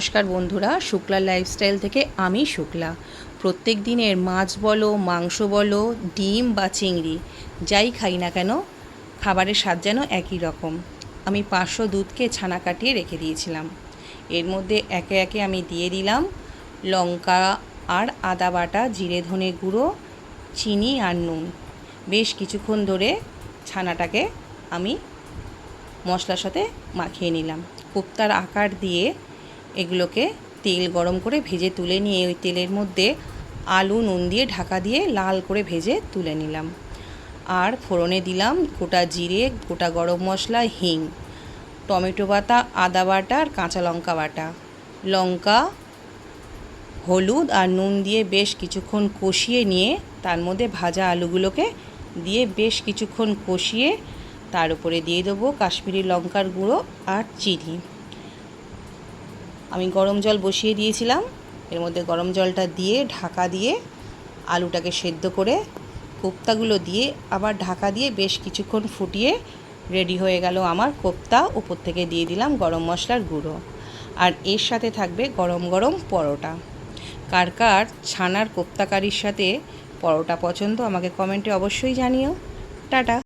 নমস্কার বন্ধুরা, শুক্লা লাইফস্টাইল থেকে আমি শুক্লা। প্রত্যেক দিনের মাছ বলো, মাংস বলো, ডিম বা চিংড়ি, যাই খাই না কেন, খাবারের স্বাদ যেন একই রকম। আমি পাঁচশো দুধকে ছানা কাটিয়ে রেখে দিয়েছিলাম। এর মধ্যে একে একে আমি দিয়ে দিলাম লঙ্কা আর আদা বাটা, জিরে ধনে গুঁড়ো, চিনি আর নুন। বেশ কিছুক্ষণ ধরে ছানাটাকে আমি মশলার সাথে মাখিয়ে নিলাম। কোপ্তার আকার দিয়ে এগুলোকে তেল গরম করে ভেজে তুলে নিয়ে ওই তেলের মধ্যে আলু, নুন দিয়ে ঢাকা দিয়ে লাল করে ভেজে তুলে নিলাম। আর ফোড়নে দিলাম গোটা জিরে, গোটা গরম মশলা, হিং, টমেটো বাটা, আদা বাটা আর কাঁচা লঙ্কা বাটা। লঙ্কা, হলুদ আর নুন দিয়ে বেশ কিছুক্ষণ কষিয়ে নিয়ে তার মধ্যে ভাজা আলুগুলোকে দিয়ে বেশ কিছুক্ষণ কষিয়ে তার উপরে দিয়ে দেবো কাশ্মীরি লঙ্কার গুঁড়ো আর চিনি। আমি গরম জল বসিয়ে দিয়েছিলাম। এর মধ্যে গরম জলটা দিয়ে, ঢাকা দিয়ে আলুটাকে সেদ্ধ করে, কোপ্তাগুলো দিয়ে আবার ঢাকা দিয়ে বেশ কিছুক্ষণ ফুটিয়ে রেডি হয়ে গেল আমার কোপ্তা। উপর থেকে দিয়ে দিলাম গরম মশলার গুঁড়ো। আর এর সাথে থাকবে গরম গরম পরোটা। কার কার ছানার কোপ্তা কারির সাথে পরোটা পছন্দ আমাকে কমেন্টে অবশ্যই জানিও। টাটা।